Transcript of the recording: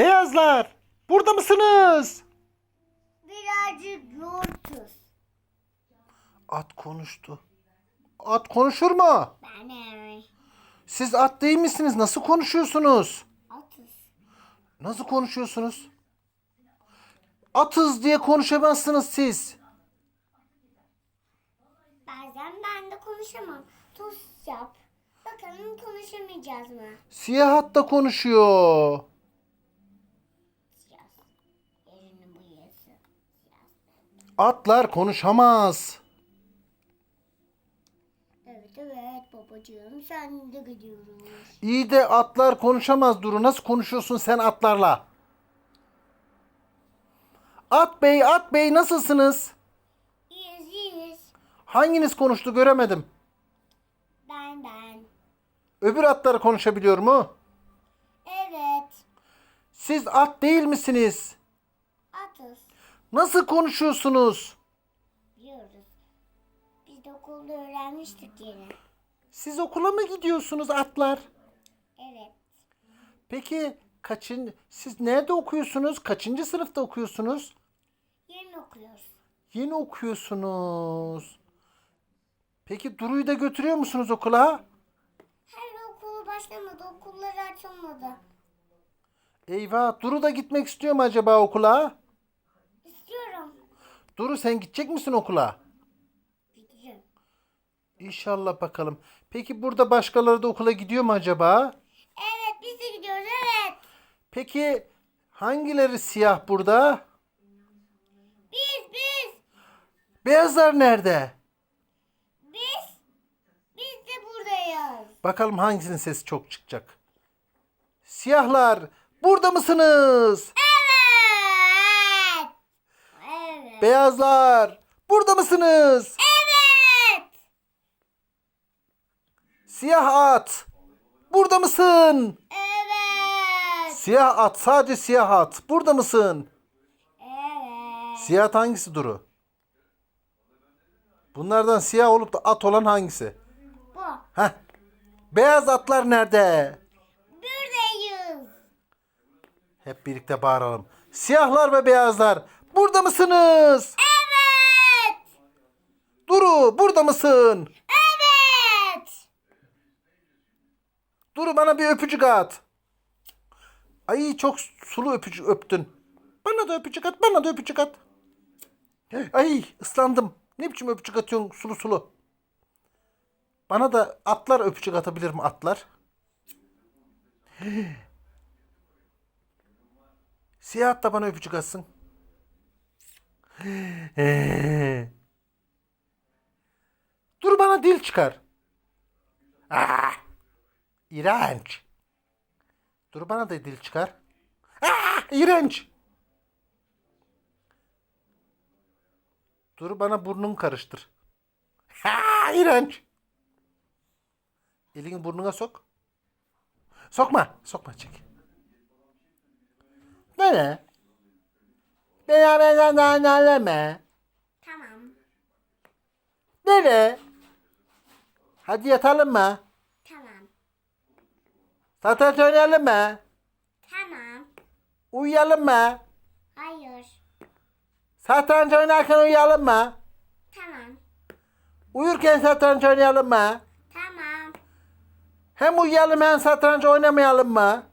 Beyazlar, burada mısınız? Birazcık yoğurtuz. At konuştu. At konuşur mu? Ben evet. Siz at değil misiniz? Nasıl konuşuyorsunuz? Atız. Nasıl konuşuyorsunuz? Atız diye konuşamazsınız siz. Bazen ben de konuşamam. Tuz yap. Bakalım konuşamayacağız mı? Siyah at da konuşuyor. Siyah. Yerini bu yası. Atlar konuşamaz. Evet evet babacığım sen de gidiyoruz. İyi de atlar konuşamaz Duru. Nasıl konuşuyorsun sen atlarla? At bey, at bey nasılsınız? İyiyiz iyiyiz. Hanginiz konuştu göremedim. Ben ben. Öbür atlar konuşabiliyor mu? Evet. Siz at değil misiniz? Atız. Nasıl konuşuyorsunuz? Biliyoruz. Biz de okulda öğrenmiştik yine. Siz okula mı gidiyorsunuz atlar? Evet. Peki kaçın siz nerede okuyorsunuz? Kaçıncı sınıfta okuyorsunuz? Yeni okuyoruz. Yeni okuyorsunuz. Peki Duru'yu da götürüyor musunuz okula? Her okulu başlamadı. Okulları açılmadı. Eyvah Duru da gitmek istiyor mu acaba okula? Duru sen gidecek misin okula? Gideceğim. İnşallah bakalım. Peki burada başkaları da okula gidiyor mu acaba? Evet biz de gidiyoruz evet. Peki hangileri siyah burada? Biz biz Beyazlar nerede? biz biz de buradayız. Bakalım hangisinin sesi çok çıkacak. Siyahlar burada mısınız? Evet. Evet. Beyazlar burada mısınız? Evet. Siyah at burada mısın? Evet. Siyah at sadece siyah at burada mısın? Evet. Siyah at hangisi Duru? Bunlardan siyah olup da at olan hangisi? Bu. Heh. Beyaz atlar nerede? Buradayız. Hep birlikte bağıralım. Siyahlar ve beyazlar burada mısınız? Evet. Duru burada mısın? Evet. Duru bana bir öpücük at. Ay çok sulu öpücük öptün. Bana da öpücük at, bana da öpücük at. Ay ıslandım. Ne biçim öpücük atıyorsun sulu sulu. Bana da atlar öpücük atabilir mi atlar? Siyah at da bana öpücük atsın. Dur bana dil çıkar. Ah, iğrenç. Dur bana da dil çıkar. Ah, iğrenç. Dur bana burnunu karıştır. Ha, iğrenç. Elini burnuna sok. Sokma. Sokma çek. Ne? Beni benden anneleme. Tamam. Nere? Hadi yatalım mı? Tamam. Satranç oynayalım mı? Tamam. Uyuyalım mı? Hayır. Satranç oynarken uyuyalım mı? Tamam. Uyurken satranç oynayalım mı? Tamam. Hem uyuyalım hem satranç oynamayalım mı?